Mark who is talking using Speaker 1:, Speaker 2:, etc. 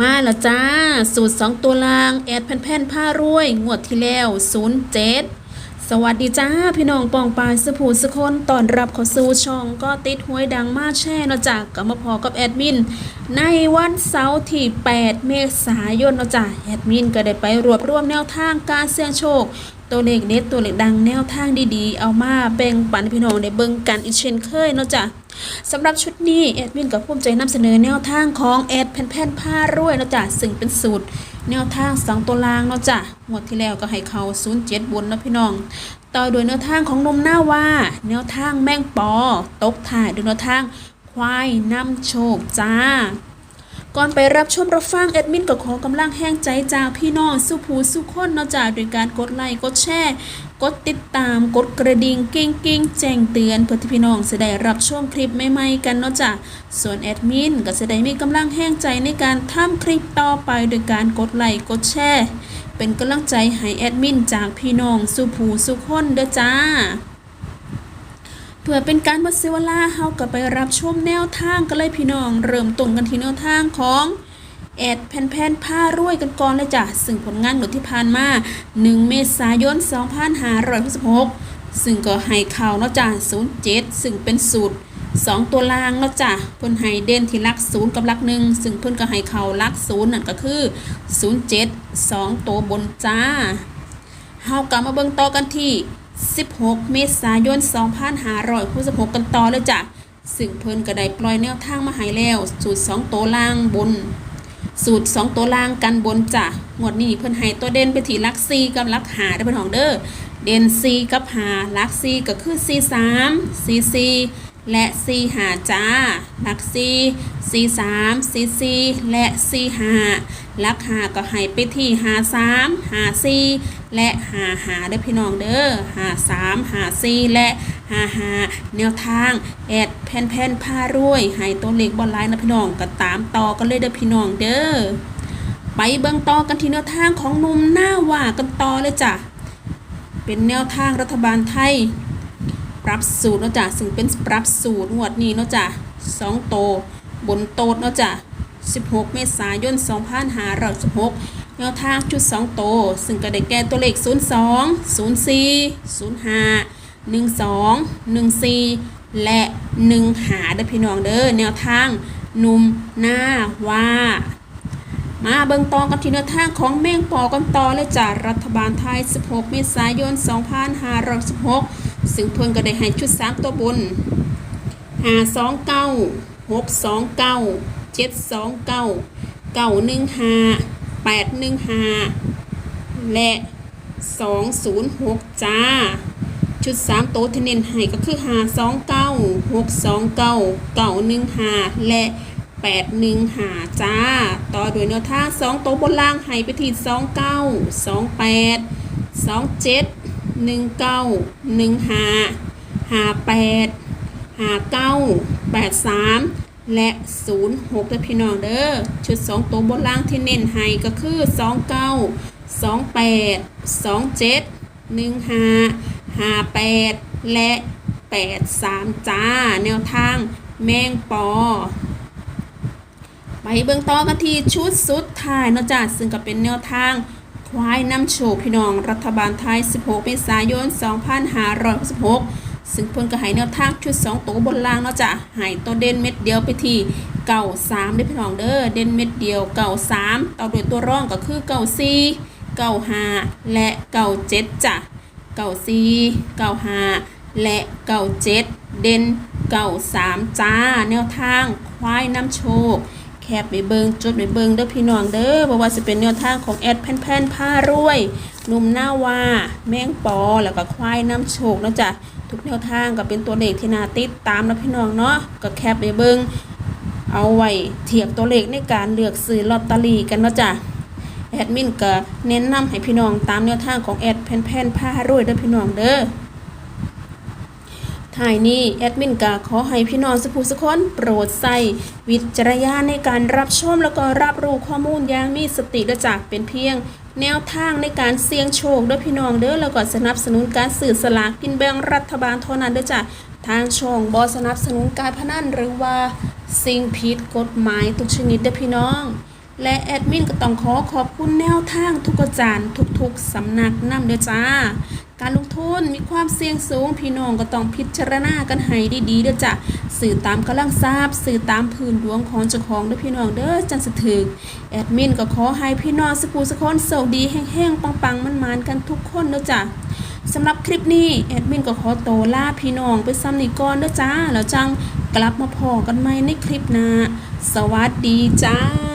Speaker 1: มาแล้วจ้า สูตร 2 ตัวลาง แอดแผ่นๆผ้ารวย งวดที่แล้ว 07 สวัสดีจ้า พี่น้องปองปายสผูสคนตอนรับเข้าสู่ช่องก็ติดหวยดังมาแช่เนาะจากกับมาพอกับแอดมิน ในวันเสาร์ที่ 8 เมษายนเนาะจ้าแอดมินก็ได้ไปรวบรวมแนวทางการเสี่ยงโชค ตัวเลขเด็ดตัวเลขดังแนวทางดีๆ เอามาแบ่งปันพี่น้องได้เบิ่งกันอีกเช่นเคยเนาะจ้ะสำหรับชุดนี้แอดมินกับภูมิใจนำเสนอแนวทางของแอดแผ่นๆผ้ารวยเนาะจ้ะซึ่งเป็นสูตร แนวทางสองตัวลางเนาะจ้ะงวดที่แล้วก็ให้เขา07บนเนาะพี่น้อง ต่อโดยแนวทางของนมหน้าว่า แนวทางแมงปอ ตกถ่ายโดยแนวทางควายนำโชคจ้า ก่อนไปรับชมรับฟังแอดมินก็ขอกำลังแห้งใจจากพี่น้องสุภูสุคนเนาะจากโดยการกดไลค์กดแชร์กดติดตามกดกระดิ่งกิ้งกิ้งแจ้งเตือนเพื่อที่พี่น้องจะได้รับชมคลิปใหม่ๆกันเนาะจ้ะส่วนแอดมินก็จะได้มีกำลังแห้งใจในการทำคลิปต่อไปโดยการกดไลค์กดแชร์เป็นกำลังใจให้แอดมินจากพี่น้องสุภูสุคนเด้อจ้า พื่อเป็นการบัดเซเวลาเฮาก็ไปรับชมแนวทางกันเลยพี่น้อง เริ่มต้นกันที่แนวทางของแอดแผ่นแผ่นผ้ารวยกันก่อนเลยจ้ะซึ่งผลงานหมดที่ผ่านมา 1 เมษายน 2566 ซึ่งก็ให้ข่าวเนาะจ้ะ07 ซึ่งเป็นสูตร 2 ตัวล่างเนาะจ้ะเพิ่นให้เด่นที่ลัก0กับลัก1ซึ่งเพิ่นก็ให้ข่าวลัก0นั่นก็คือ 07 2 ตัวบนจ้าเฮากลับมาเบิ่งต่อกันที่ 16 เมษายน 2566 กันต่อเลยจ้ะซึ่งเพิ่นก็ได้ปล่อยแนวทางมาหายแล้ว สูตร 2 ตัวล่างบน สูตร 2 ตัวล่างกันบนจ้ะงวดนี้เพิ่นให้ตัวเด่นไปที่ลักซีกับลักหาได้เพิ่นของเด้อเด่น4กับหาลักซีก็คือ4 3 4 4 และ4 5จ้าหลัก4 4 3 4 4และ4 5หาลัก5ก็ให้ไปที่5 3 5 4และ5 5เด้อพี่น้องเด้อ5 3 5 4และ5 5แนวทางแอดแผ่นแผ่นผ้ารวยให้ตัวเลขบอลไลน์นะพี่น้องก็ตามต่อกันเลยเด้อพี่น้องเด้อไปเบิ่งต่อกันที่แนวทางของหนุ่มหน้าว่ากันต่อเลยจ้ะเป็นแนวทางรัฐบาลไทย ปรับสูตรเนาะจ้ะซึ่งเป็นปรับสูตรงวดนี้เนาะจ้ะสองโต บนโตดเนาะจ้ะ16 เมษายน 2516แนวทางชุด 2 โต ซึ่งก็ได้แก่ตัวเลข 02 04 05 12 14 และ 1 หาเด้อพี่น้องเด้อแนวทาง นุ่มหน้าว่า มาเบิ่งต่อกันที่แนวทางของแมงปอกันต่อเลยจากรัฐบาลไทย 16 เมษายน 2516 ซึ่งเพิ่นก็ได้ให้ชุด 3 ตัวบน 529 629 729 915 815 และ 206 จ้า ชุด3โต๊ะที่เน้นให้ก็คือ 529 629 915 และ 815จ้า ต่อด้วยแนวทาง2โต๊ะบนล่างให้ไปที่29 28 27 19 15 58 59 83และ06เด้อพี่น้องเด้อชุด2ตัวบนล่างที่เน้นให้ก็คือ29 28 27 15 58และ83จ้า แนวทางแมงปอ ไปเบิ่งต่อกันที่ชุดสุดท้ายนะจ้ะซึ่งก็เป็นแนวทางควายน้ำโชคพี่น้องรัฐบาลไทย 16 เมษายน 2566 ซึ่งเพิ่นก็ให้แนวทางชุด 2 ตัวบนล่างเนาะจ้ะให้ตัวเด่นเม็ดเดียวไปที่เก่า3ได้พี่น้องเด้อเด่นเม็ดเดียวเก่า3ต่อโดยตัวร่องก็คือเก่า4เก่า5และเก่า7จ้ะเก่าสี่เก่าห้าและเก่าเจ็ดเด่นเก่าสามจ้า แนวทางควายน้ำโชค คบไปเบิงจดไปเบิงเด้อพี่น้องเด้อเพราะว่าจะเป็นแนวทางของแอดแผ่นแผ่นผ้ารวยหนุ่มหน้าว่าแมงปอแล้วก็ควายน้ำโชคเนะจ้ะทุกแนวทางก็เป็นตัวเลขที่น่าติดตามนะพี่น้องเนาะก็แคบไปเบิงเอาไว้เทียบตัวเลขในการเลือกซื้อลอตเตอรี่กันนะจ้ะแอดมินก็เน้นนำให้พี่น้องตามแนวทางของแอดแผ่นแผ่นผ้ารวยเด้อพี่น้องเด้อ ท้ายนี้แอดมินก็ขอให้พี่น้องสุภูสุคนโปรดใส่วิจารณญาณในการรับชมแล้วก็รับรู้ข้อมูลอย่างมีสติและจากเป็นเพียง แนวทางในการเสี่ยงโชคด้อพี่น้องเด้อแล้วก็สนับสนุนการสื่อสลากกินแบ่งรัฐบาลเท่านั้นเด้อจ้ะทางช่องบอสนับสนุนการพนันหรือว่าสิ่งผิดกฎหมายทุกชนิดเด้อพี่น้อง และแอดมินก็ต้องขอขอบคุณแนวทางทุกอาจารย์ทุกๆสำนักนำเด้อจ้า การลงทุนมีความเสี่ยงสูง พี่น้องก็ต้องพิจารณากันให้ดีๆเด้อจ้ะสื่อตามกำลังทราบสื่อตามพื้นดวงของเจ้าของเด้อพี่น้องเด้อจังสะถึกแอดมินก็ขอให้พี่น้องสกูสกคนโชคดีแห้งๆปังๆมันๆกันทุกคนเด้อจ้ะสำหรับคลิปนี้แอดมินก็ขอโตลาพี่น้องไปซ้ำนีก่อนเด้อจ้า แล้วจังกลับมาพอกันใหม่ในคลิปหน้าสวัสดีจ้า